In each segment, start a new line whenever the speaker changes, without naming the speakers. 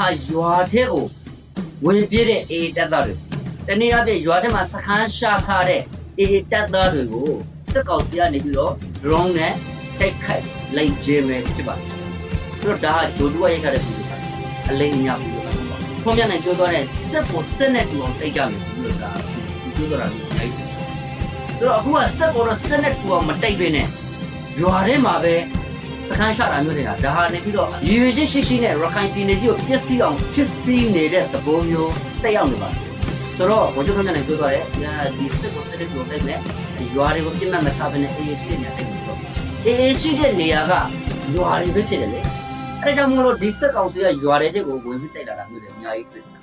ဟာရွာထဲကိုဝင်ပြေးတဲ့အေတက်သားတွေတနည်းအားဖြင့်ရွာထဲမှာစခန်းရှာထားတဲ့အေတက်သားတွေကိုစစ်ကောင်စီကနေပြီးတော့ drone နဲ့တိုက်ခိုက်လိုက်ခြင်းပဲဖြစ်ပါတယ်ဆိုတော့ဒါကဂျိုဒူဝရိုက်ထားတဲ့ပြည်ပါအလိမ်အညာပြည်ပါဖုံးမြနိုင်ပြောသွားတဲ့စစ်ပေါ်စစ်နဲ့တူအောင်တိုက်ကြမယ်ဆိုလို့ဒါပြောသွားတာလည်းနိုင်တယ်ဆိုတော့အခုကစစ်ပေါ်တော့စစ်နဲ့တူအောင်မတိုက်ဘဲနဲ့ရွာထဲမှာပဲ စခန်းရှာတာမျိုးတွေဟာဒါဟာနေပြီးတော့ရည်ရွယ်ချက်ရှိရှိနဲ့ရခိုင်ပြည်နယ်ကြီးကိုပျက်စီးအောင်ဖြစ်စီနေတဲ့သဘောမျိုးတက်ရောက်နေပါတယ်ဆိုတော့ဘုရားဖုံးမြနိုင်ပြောသွားတဲ့ဒီစစ်ပေါ်စစ်နဲ့တူအောင်တိုက်မယ်ရွာတွေကိုပြစ်မှတ်မထားဘဲနဲ့အေးရှိတဲ့နေရာတိုက်ပြီးတော့အေးရှိတဲ့နေရာကရွာတွေပဲဖြစ်တယ်လေအဲဒါကြောင့်မလို့ဒီစက်ကောင်စီကရွာတဲ့တဲ့ကိုဝင်ပြီးတိုက်လာတာမျိုးတွေအများကြီးတွေ့တယ်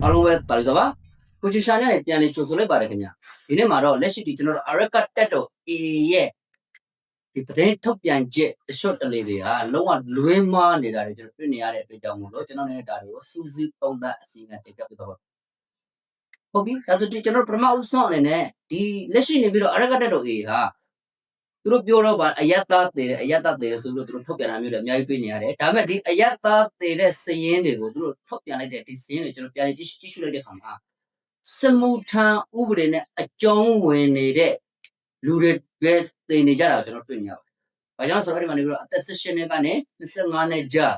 ။အားလုံးပဲပါလို့ဆိုပါ။ကိုချီရှာနဲ့ပြန်လေကြိုဆိုလိုက်ပါတယ်ခင်ဗျာ။ဒီနေ့မှာတော့လက်ရှိဒီကျွန်တော်တို့ Araka တက်တော့ A ရဲ့ ဒီသတင်းထုတ်ပြန်ချက်အရှော့တလေးတွေကလုံးဝလွဲမားနေတာတွေကျွန်တော်တွေ့နေရတဲ့အတွက်ကြောင့်မို့လို့ကျွန်တော်လည်းဒါတွေကိုစူးစီးပုံသတ်အစီအကံတင်ပြပေးတော့ပါဟုတ်ပြီဒါဆိုဒီကျွန်တော်ပထမဦးဆုံးအနေနဲ့ဒီလက်ရှိနေပြီးတော့ Araka တက်တော့ A ဟာသူတို့ပြောတော့ပါအယက်သားတည်တယ်အယက်သားတည်တယ်ဆိုပြီးတော့သူတို့ထုတ်ပြန်တာမျိုးတွေအများကြီးတွေ့နေရတယ်ဒါပေမဲ့ဒီအယက်သားတည်တဲ့စည်ရင်းတွေကိုသူတို့ထုတ်ပြန်လိုက်တဲ့ဒီစည်ရင်းတွေကျွန်တော်ပြန်ကြည့်ကြည့်ရှုလိုက်တဲ့အခါမှာစမူထန်ဥပဒေနဲ့အကြောင်းဝင်နေတဲ့လူတွေပဲ တည်နေကြတာကိုကျွန်တော်တွေ့နေရပါတယ်။ဘာကြောင့်လဲဆိုတော့ဒီမှာနေပြီးတော့အသက်16နှစ်ကနေ25နှစ်ကြာ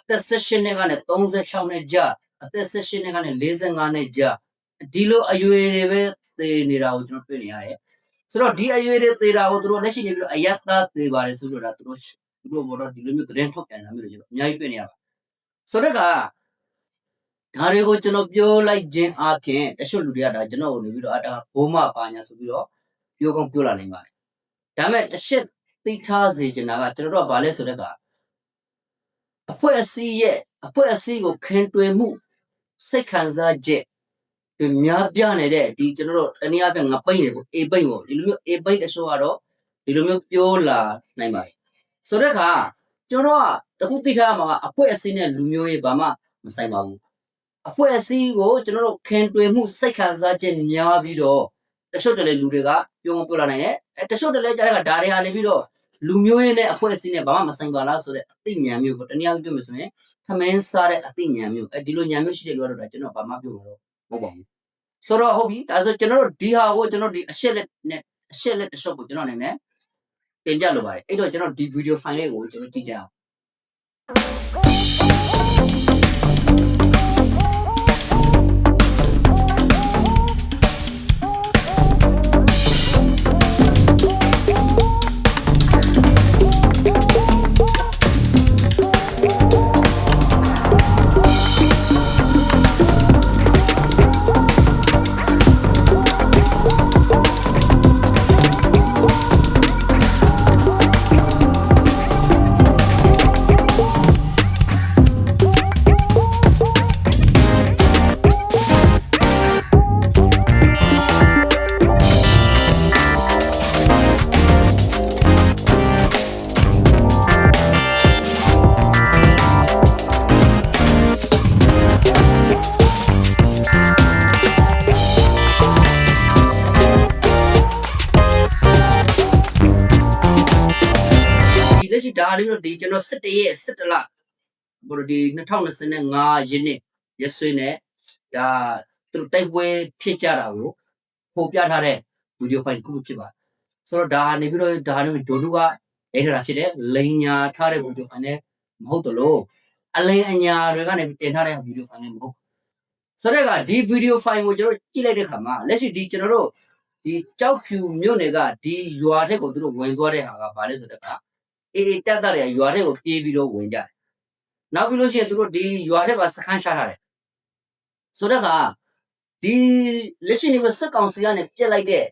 အသက်16နှစ်ကနေ36နှစ်ကြာအသက်16နှစ်ကနေ45နှစ်ကြာဒီလိုအရွယ်တွေပဲတည်နေတာကိုကျွန်တော်တွေ့နေရတယ်။ဆိုတော့ဒီအရွယ်တွေသေတာကိုသူတို့လက်ရှိနေပြီးတော့အယက်သားသေပါတယ်ဆိုလို့ဒါသူတို့သူတို့ဘောတော့ဒီလိုမျိုးသတင်းထုတ်ပြန်တာမျိုးတွေကျွန်တော်အများကြီးတွေ့နေရပါတယ်ဆိုတော့ကဒါတွေကိုကျွန်တော်ပြောလိုက်ခြင်းအပြင်တချို့လူတွေကဒါကျွန်တော်ကိုနေပြီးတော့အတာဘိုးမပါညာဆိုပြီးတော့ပြောကောင်းပြောလာနိုင်ပါတယ် ဒါပေမဲ့တစ်ချက်သိထားစေချင်တာကကျွန်တော်တို့ကဘာလဲဆိုတော့ကအဖွဲ့အစည်းရဲ့အဖွဲ့အစည်းကိုခင်တွယ်မှုစိတ်ခံစားချက်ဒီများပြနေတဲ့ဒီကျွန်တော်တို့တနည်းအားဖြင့်ငပိတ်တွေပေါ့အေပိတ်ပေါ့ဒီလိုမျိုးအေပိတ်တချို့ကတော့ဒီလိုမျိုးပြောလာနိုင်ပါတယ်ဆိုတော့ကကျွန်တော်ကတခုသိထားရမှာကအဖွဲ့အစည်းနဲ့လူမျိုးရေးဘာမှမဆိုင်ပါဘူးအဖွဲ့အစည်းကိုကျွန်တော်တို့ခင်တွယ်မှုစိတ်ခံစားချက်များပြီးတော့ တချို့တလေလူတွေကပြောမပြောလာနိုင်တယ်အဲတချို့တလေကြားတဲ့ကဒါတွေဟာနေပြီးတော့လူမျိုးရေးနဲ့အဖွဲ့အစည်းနဲ့ဘာမှမဆိုင်ပါလားဆိုတဲ့အသိဉာဏ်မျိုးပေါ့တနည်းအားဖြင့်ပြောမယ်ဆိုရင်ထမင်းစားတဲ့အသိဉာဏ်မျိုးအဲဒီလိုဉာဏ်မျိုးရှိတဲ့လူကတော့ဒါကျွန်တော်ဘာမှပြောမှာတော့မဟုတ်ပါဘူးဆိုတော့ဟုတ်ပြီဒါဆိုကျွန်တော်တို့ဒီဟာကိုကျွန်တော်ဒီအရှက်လက်နဲ့အရှက်လက်တစ်ရှော့ကိုကျွန်တော်အနေနဲ့တင်ပြလိုပါတယ်အဲ့တော့ကျွန်တော်ဒီဗီဒီယိုဖိုင်လေးကိုကျွန်တော်ကြည့်ကြအောင် လက်ရှိဒါလေးတော့ဒီကျွန်တော်စစ်တရဲ့စစ်တလဘို့ဒီ2025ရင်းနှစ်ရက်စွဲနဲ့ဒါသူတို့တိုက်ပွဲဖြစ်ကြတာကိုပုံပြထားတဲ့ဗီဒီယိုဖိုင်တစ်ခုဖြစ်ပါတယ်ဆိုတော့ဒါနေပြီးတော့ဒါနေဂျိုဒူကရိုက်ထားတာဖြစ်တဲ့လိန်ညာထားတဲ့ဗီဒီယိုဖိုင်နဲ့မဟုတ်တော့လို့အလိန်အညာတွေကနေတင်ထားတဲ့ဗီဒီယိုဖိုင်နဲ့မဟုတ်ဆိုတော့ကဒီဗီဒီယိုဖိုင်ကိုကျွန်တော်ကြည့်လိုက်တဲ့ခါမှာလက်ရှိဒီကျွန်တော်တို့ဒီကြောက်ဖြူမြို့နယ်ကဒီရွာထက်ကိုသူတို့ဝင်သွားတဲ့ဟာကဘာလဲဆိုတော့က အေးအေးတက်တက်တွေကရွာထဲကိုပြေးပြီးတော့ဝင်ကြတယ်။နောက်ပြီးလို့ရှိရင်သူတို့ဒီရွာထဲမှာစခန်းရှာထားတယ်။ဆိုတော့ကဒီလက်ရှိနေကစက်ကောင်စီကနေပြက်လိုက်တဲ့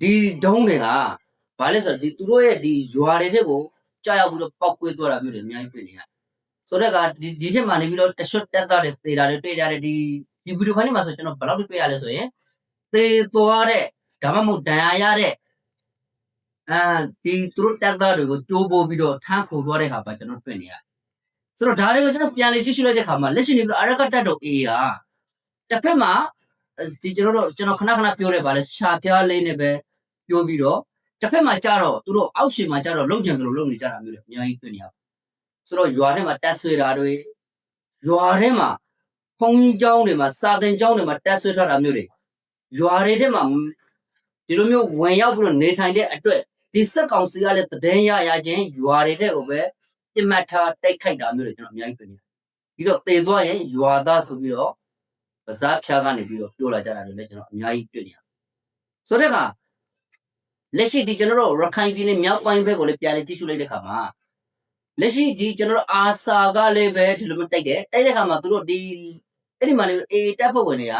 ဒီဒုံးတွေကဘာလဲဆိုတော့ဒီသူတို့ရဲ့ဒီရွာတွေထက်ကိုကြာရောက်ပြီးတော့ပောက်ကွေးသွားတာမျိုးတွေအများကြီးတွေ့နေရတယ်။ဆိုတော့ကဒီဒီထက်မှနေပြီးတော့တရှွတ်တက်တာတွေသေတာတွေတွေ့ကြတယ်ဒီဒီဗီဒီယိုဖိုင်မှာဆိုကျွန်တော်ဘယ်လောက်တွေ့ရလဲဆိုရင်သေသွားတဲ့ဒါမှမဟုတ်ဒဏ်ရာရတဲ့ အဲဒီသူတို့တက်သားတွေကိုကြိုးပိုးပြီးတော့ထမ်းခုန်သွားတဲ့ဟာပါကျွန်တော်တွေ့နေရတယ်။ဆိုတော့ဒါတွေကိုကျွန်တော်ပြန်လေကြည့်ရှုလိုက်တဲ့အခါမှာလက်ရှိနေပြီးတော့အရကတက်တော့ A ဟာတစ်ဖက်မှာဒီကျွန်တော်တို့ကျွန်တော်ခဏခဏပြောရပါလေရှာပြားလေးနဲ့ပဲပြောပြီးတော့တစ်ဖက်မှာကြတော့သူတို့အောက်ရှင်မှာကြတော့လုံချင်တယ်လို့လုံနေကြတာမျိုးတွေအများကြီးတွေ့နေရတယ်။ဆိုဆိုတော့ရွာထဲမှာတက်ဆွေတာတွေရွာထဲမှာဖုံကြီးကျောင်းတွေမှာစာသင်ကျောင်းတွေမှာတက်ဆွေထားတာမျိုးတွေရွာတွေထဲမှာ ဒီလိုမျိုးဝင်ရောက်ပြီးတော့နေထိုင်တဲ့အတွက်ဒီစက်ကောင်စီကလည်းတည်င်းရရချင်းရွာတွေတဲ့ကိုပဲပြစ်မှတ်ထားတိုက်ခိုက်တာမျိုးတွေကျွန်တော်အများကြီးတွေ့နေတယ်ပြီးတော့တေသွားရင်ရွာသားဆိုပြီးတော့ပစားဖျားကနေပြီးတော့ပြောလာကြတာတွေလည်းကျွန်တော်အများကြီးတွေ့နေရတယ်ဆိုတဲ့အခါလက်ရှိဒီကျွန်တော်တို့ရခိုင်ပြည်နယ်မြောက်ပိုင်းဘက်ကိုလည်းပြန်လည်ကြည့်ရှုလိုက်တဲ့အခါမှာလက်ရှိဒီကျွန်တော်တို့အာဆာကလည်းပဲဒီလိုမျိုးတိုက်တယ်တိုက်တဲ့အခါမှာသူတို့ဒီအဲ့ဒီမှာနေအေတပ်ဖွဲ့ဝင်တွေက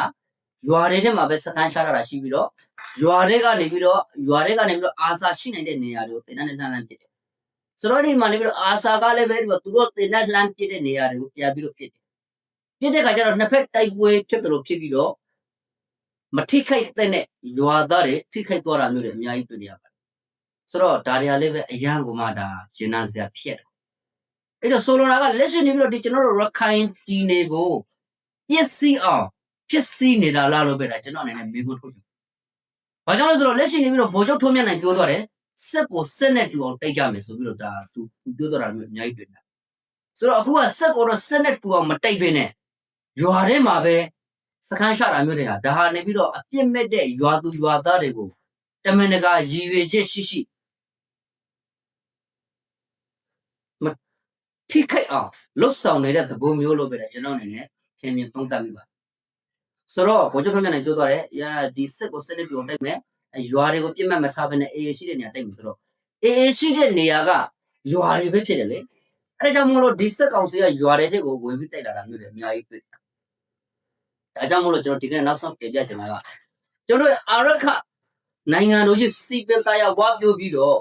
ရွာတွေထဲမှာပဲစကန်ရှာရတာရှိပြီးတော့ရွာတွေကနေပြီးတော့ရွာတွေကနေပြီးတော့အာဆာရှိနိုင်တဲ့နေရာတွေကိုတင်တဲ့နှမ်းလမ်းဖြစ်တယ်ဆိုတော့ဒီမှာနေပြီးတော့အာဆာကလည်းပဲဒီမှာသူတို့တင်တဲ့လမ်းဖြစ်တဲ့နေရာတွေကိုပြန်ပြီးတော့ဖြစ်တယ်ဖြစ်တဲ့အခါကျတော့နှစ်ဖက်တိုက်ပွဲဖြစ်တယ်လို့ဖြစ်ပြီးတော့မထိခိုက်တဲ့ရွာသားတွေထိခိုက်သွားတာမျိုးတွေအများကြီးတွေ့နေရပါတယ်ဆိုတော့ဒါတွေကလည်းပဲအရန်ကမှဒါရင်နာစရာဖြစ်တယ်အဲ့တော့ဆိုလိုတာကလက်ရှိနေပြီးတော့ဒီကျွန်တော်တို့ရခိုင်ပြည်နယ်ကိုပြည့်စည်အောင် ဖြစ်စီနေတာလားလို့ပဲဒါကျွန်တော်အနေနဲ့မေးခွန်းထုတ်ချင်။ဘာကြောင့်လဲဆိုတော့လက်ရှိနေပြီးတော့ဗိုလ်ချုပ်ထွန်းမြတ်နိုင်ပြောသွားတယ်စစ်ကိုစစ်နဲ့တူအောင်တိုက်ကြမယ်ဆိုပြီးတော့ဒါသူသူပြောသွားတာမျိုးအများကြီးတွေ့တယ်။ဆိုတော့အခုကစစ်ကိုတော့စစ်နဲ့တူအောင်မတိုက်ဘဲနဲ့ရွာထဲမှာပဲစခန်းရှတာမျိုးတွေဟာဒါဟာနေပြီးတော့အပြစ်မဲ့တဲ့ရွာသူရွာသားတွေကိုတမန်တကာရည်ရွယ်ချက်ရှိရှိမထိခိုက်အောင်လှုပ်ဆောင်နေတဲ့သဘောမျိုးလို့ပဲကျွန်တော်အနေနဲ့သင်မြင်သုံးသပ်မိပါ ဆိုတော့ဘိုးချုပ်ထွန်းမြတ်နိုင်ပြောသွားတယ်။ရာဒီစစ်ကိုစစ်နဲ့ပြုံတိုက်မယ်။အဲရွာတွေကိုပြစ်မှတ်မထားဘဲနဲ့အေးအေးရှိတဲ့နေရာတိုက်မယ်ဆိုတော့အေးအေးရှိတဲ့နေရာကရွာတွေပဲဖြစ်တယ်လေ။အဲဒါကြောင့်မို့လို့ဒီစစ်ကောင်စီကရွာတွေတဲ့ကိုဝင်ပြီးတိုက်လာတာမျိုးတွေအများကြီးတွေ့တယ်။ဒါကြောင့်မို့လို့ကျွန်တော်ဒီကနေ့နောက်ဆုံးပြပြချင်တာကကျွန်တော်တို့အာရခနိုင်ငံတို့ကြီးစီပင်သားရဝါပြိုပြီးတော့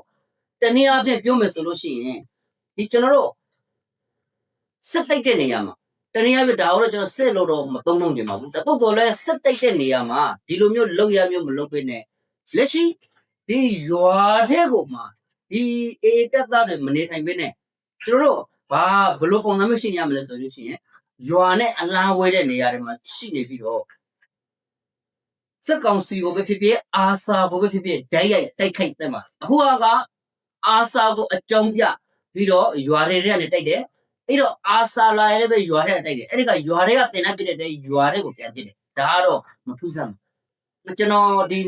တနည်းအားဖြင့်ပြောမယ်ဆိုလို့ရှိရင်ဒီကျွန်တော်တို့စစ်တိုက်တဲ့နေရာမှာ တနည်းအားဖြင့်ဒါတော့ကျွန်တော်စစ်လို့တော့မသုံးလုံးကျင်ပါဘူး။တပုတ်တော်လဲစစ်တိုက်တဲ့နေရာမှာဒီလိုမျိုးလောက်ရမျိုးမလုပ်ပေးနဲ့လက်ရှိဒီရွာတဲ့ကိုမှဒီအေတက်သားတွေမနေထိုင်ပေးနဲ့ကျွန်တော်တို့ဘာဘလို့ပုံစံမျိုးရှိနေရမလဲဆိုလို့ရှိရင်ရွာနဲ့အလားဝဲတဲ့နေရာတွေမှာရှိနေပြီးတော့စစ်ကောင်စီကိုပဲဖြစ်ဖြစ်အာဆာကိုပဲဖြစ်ဖြစ်ဓာတ်ရိုက်တိုက်ခိုက်တဲ့မှာအခုကအာဆာကိုအကြောင်းပြပြီးတော့ရွာတွေထဲကနေတိုက်တယ် အဲ့တော့အာဆာလာရဲ့ပဲရွာထဲတိုက်တယ်အဲ့ဒီကရွာထဲကတင်တဲ့ပြတဲ့ရွာထဲကိုပြန်ပြတယ်ဒါကတော့မထူးဆန်းဘူးကျွန်တော်ဒီ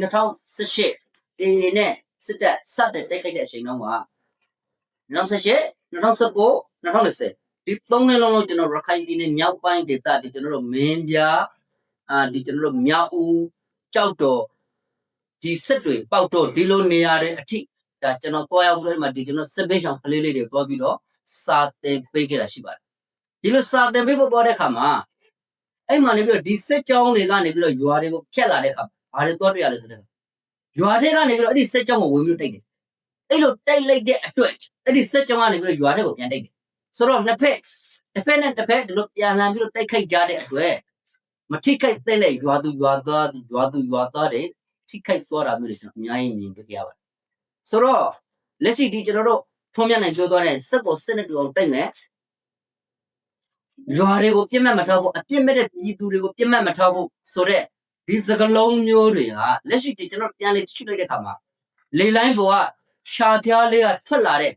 2018ဒီနဲ့စစ်တပ်စတဲ့တိုက်ခိုက်တဲ့အချိန်တုန်းက2018 2019 2020ဒီသုံးနှစ်လုံးလုံးကျွန်တော်ရခိုင်ပြည်နယ်မြောက်ပိုင်းဒေသဒီကျွန်တော်တို့မင်းပြားအာဒီကျွန်တော်တို့မြောက်ဦးကြောက်တော်ဒီစစ်တွေပေါက်တော့ဒီလိုနေရာတွေအထိဒါကျွန်တော်တွားရောက်ပြီးတော့ဒီမှာဒီကျွန်တော်စစ်ဘေးရှောင်ကလေးလေးတွေတွားပြီးတော့ စာသင်ပေးခဲ့တာရှိပါတယ်ဒီလိုစာသင်ပေးဖို့သွားတဲ့အခါမှာအဲ့မှာနေပြီးတော့ဒီစစ်ကြောင်းတွေကနေပြီးတော့ရွာတွေကိုဖြတ်လာတဲ့အခါဘာတွေသွားတွေ့ရလဲဆိုတော့ရွာတွေကနေပြီးတော့အဲ့ဒီစစ်ကြောင်းကိုဝင်ပြီးတိုက်တယ်အဲ့လိုတိုက်လိုက်တဲ့အတွက်အဲ့ဒီစစ်ကြောင်းကနေပြီးတော့ရွာတွေကိုပြန်တိုက်တယ်ဆိုတော့နှစ်ဖက်တစ်ဖက်နဲ့တစ်ဖက်ဒီလိုပြန်လာပြီးတော့တိုက်ခိုက်ကြတဲ့အတွက်မထိခိုက်တဲ့ရွာသူရွာသားရွာသူရွာသားတွေထိခိုက်သွားတာမျိုးတွေကျွန်တော်အများကြီးမြင်တွေ့ကြရပါတယ်ဆိုတော့လက်ရှိဒီကျွန်တော်တို့ ထုံးမြတ်နိုင်ပြောသွားတဲ့စက်ကိုစစ်နဲ့တူအောင်တိုက်မယ်ရွာတွေကိုပြစ်မှတ်မထားဖို့အပြစ်မဲ့တဲ့ပြည်သူတွေကိုပြစ်မှတ်မထားဖို့ဆိုတော့ဒီစကလုံးမျိုးတွေဟာလက်ရှိဒီကျွန်တော်ပြန်လေချွတ်လိုက်တဲ့အခါမှာလေလိုင်းဘောကရှာပြားလေးကထွက်လာတဲ့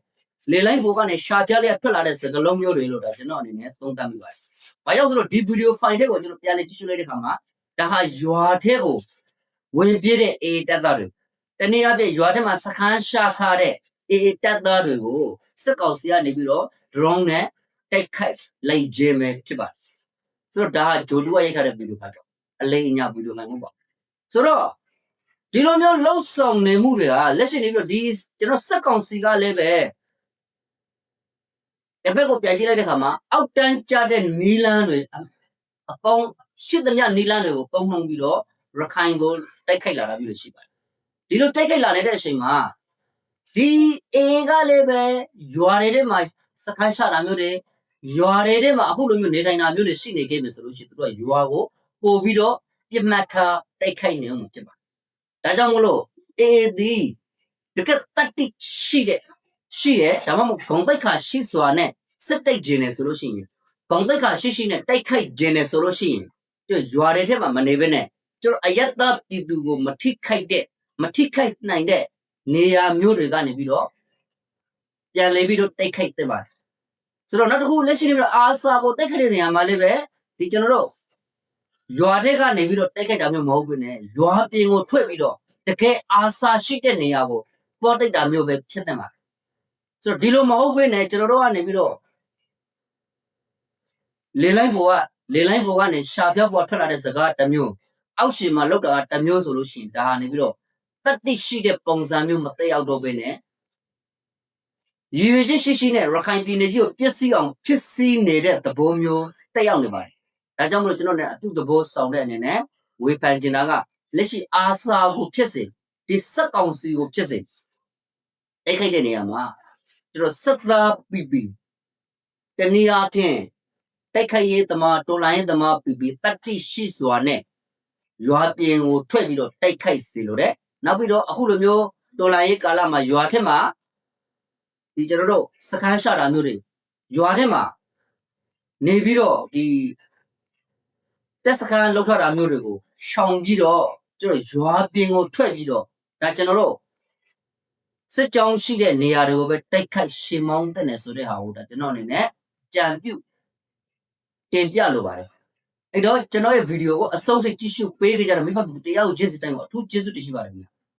လေလိုင်းဘောကနေရှာပြားလေးကထွက်လာတဲ့စကလုံးမျိုးတွေလို့ဒါကျွန်တော်အနေနဲ့သုံးသပ်မိပါတယ်။ဘာကြောင့်ဆိုတော့ဒီဗီဒီယိုဖိုင်တွေကိုကျွန်တော်ပြန်လေကြည့်ရှုလိုက်တဲ့အခါမှာဒါဟာရွာထဲကိုဝင်ပြည့်တဲ့အေတက်သားတွေတနည်းအားဖြင့်ရွာထဲမှာစခန်းရှာထားတဲ့ အေးတက်သားတွေကိုစစ်ကောင်စီကနေပြီးတော့ drone နဲ့တိုက်ခိုက်လိုက်ခြင်းပဲဖြစ်ပါတယ်ဆိုတော့ဒါကဂျိုတူကရိုက်ထားတဲ့ဗီဒီယိုပါတော့အလိမ်အညာဗီဒီယိုမှန်မဟုတ်ပါဘူးဆိုတော့ဒီလိုမျိုးလှုပ်ဆောင်နေမှုတွေဟာလက်ရှိနေပြီးတော့ဒီကျွန်တော်စစ်ကောင်စီကလည်းပဲတစ်ဖက်ကိုပြန်ကြည့်လိုက်တဲ့ခါမှာအောက်တန်းကျတဲ့နီလန်းတွေအပေါင်းရှိသမျှနီလန်းတွေကိုပုံနှုံပြီးတော့ရခိုင်ကိုတိုက်ခိုက်လာတာမျိုးရှိပါတယ်ဒီလိုတိုက်ခိုက်လာနေတဲ့အချိန်မှာ ဒီအေကလည်းပဲရွာတွေထဲမှာစခန်းချတာမျိုးတွေရွာတွေထဲမှာအခုလိုမျိုးနေထိုင်တာမျိုးတွေရှိနေခဲ့ပြီဆိုလို့ရှိရင်သူတို့ကရွာကိုပို့ပြီးတော့ပြစ်မှတ်ထားတိုက်ခိုက်နေမှာဖြစ်ပါတယ်။ဒါကြောင့်မလို့အေဒီတကက်တတိရှိတဲ့ရှိရဲ့ဒါမှမဟုတ်ဂုံတိတ်ခါရှိစွာနဲ့စစ်တိုက်ခြင်းနေဆိုလို့ရှိရင်ဂုံတိတ်ခါရှိရှိနဲ့တိုက်ခိုက်ခြင်းနေဆိုလို့ရှိရင်ကျရွာတွေထဲမှာမနေဘဲနဲ့ကျတော့အယက်သားပြည်သူကိုမထိခိုက်တဲ့မထိခိုက်နိုင်တဲ့ နေရာမျိုးတွေကနေပြီးတော့ပြန်လေပြီးတော့တိတ်ခိုက်တဲ့ပါတယ်ဆိုတော့နောက်တစ်ခုလက်ရှိနေပြီးတော့အာစာကိုတိုက်ခိုက်တဲ့နေရာမှာလည်းပဲဒီကျွန်တော်တို့ရွာထက်ကနေပြီးတော့တိုက်ခိုက်တာမျိုးမဟုတ်ဘူးနဲ့ရွာပြင်ကိုထွက်ပြီးတော့တကယ်အာစာရှိတဲ့နေရာကိုပေါ်တိုက်တာမျိုးပဲဖြစ်တဲ့မှာဆိုတော့ဒီလိုမဟုတ်ဘဲနဲ့ကျွန်တော်တို့ကနေပြီးတော့လေလိုင်းဘောကလေလိုင်းဘောကနေရှာပြောက်ပေါ်ထွက်လာတဲ့စကားတစ်မျိုးအောက်ရှင်မှာလောက်တာကတစ်မျိုးဆိုလို့ရှိရင်ဒါဟာနေပြီးတော့ တတိရှိတဲ့ပုံစံမျိုးမတက်ရောက်တော့ဘဲနဲ့ရည်ရွယ်ချက်ရှိရှိနဲ့ရခိုင်ပြည်နယ်ကြီးကိုပြည့်စည်အောင်ဖြစ်စီနေတဲ့သဘောမျိုးတက်ရောက်နေပါတယ်။ဒါကြောင့်မလို့ကျွန်တော်လည်းအပြုသဘောဆောင်တဲ့အနေနဲ့ဝေဖန်ချင်တာကလက်ရှိအာစာကိုဖြစ်စေဒီစက်ကောင်စီကိုဖြစ်စေအဲ့ခိုက်တဲ့နေရာမှာကျွန်တော်စက်သားပီပီတနည်းအားဖြင့်တိုက်ခိုက်ရေးသမားတော်လိုင်းရေးသမားပီပီတတိရှိစွာနဲ့ရွာပြင်ကိုထွက်ပြီးတော့တိုက်ခိုက်စေလို့တဲ့ နောက်ပြီးတော့အခုလိုမျိုးတော်လိုင်းရေးကာလမှာရွာထက်မှာဒီကျွန်တော်တို့စကန်းရှာတာမျိုးတွေရွာထဲမှာနေပြီးတော့ဒီတက်စကန်လောက်ထွက်တာမျိုးတွေကိုရှောင်ပြီးတော့ကျွန်တော်ရွာပြင်ကိုထွက်ပြီးတော့ဒါကျွန်တော်တို့စစ်ကြောင်းရှိတဲ့နေရာတွေကိုပဲတိုက်ခိုက်ရှင်မောင်းတဲ့နယ်ဆိုတဲ့ဟာကိုဒါကျွန်တော်အနေနဲ့ကြံပြုတ်တင်ပြလိုပါတယ် အဲ့တော့ကျွန်တော်ရဲ့ဗီဒီယိုကိုအဆုံးထိကြည့်ရှုပေးကြတဲ့မိဘတရားကိုကျေးဇူးတင်ကိုအထူးကျေးဇူးတင်ရှိပါတယ်ခင်ဗျာ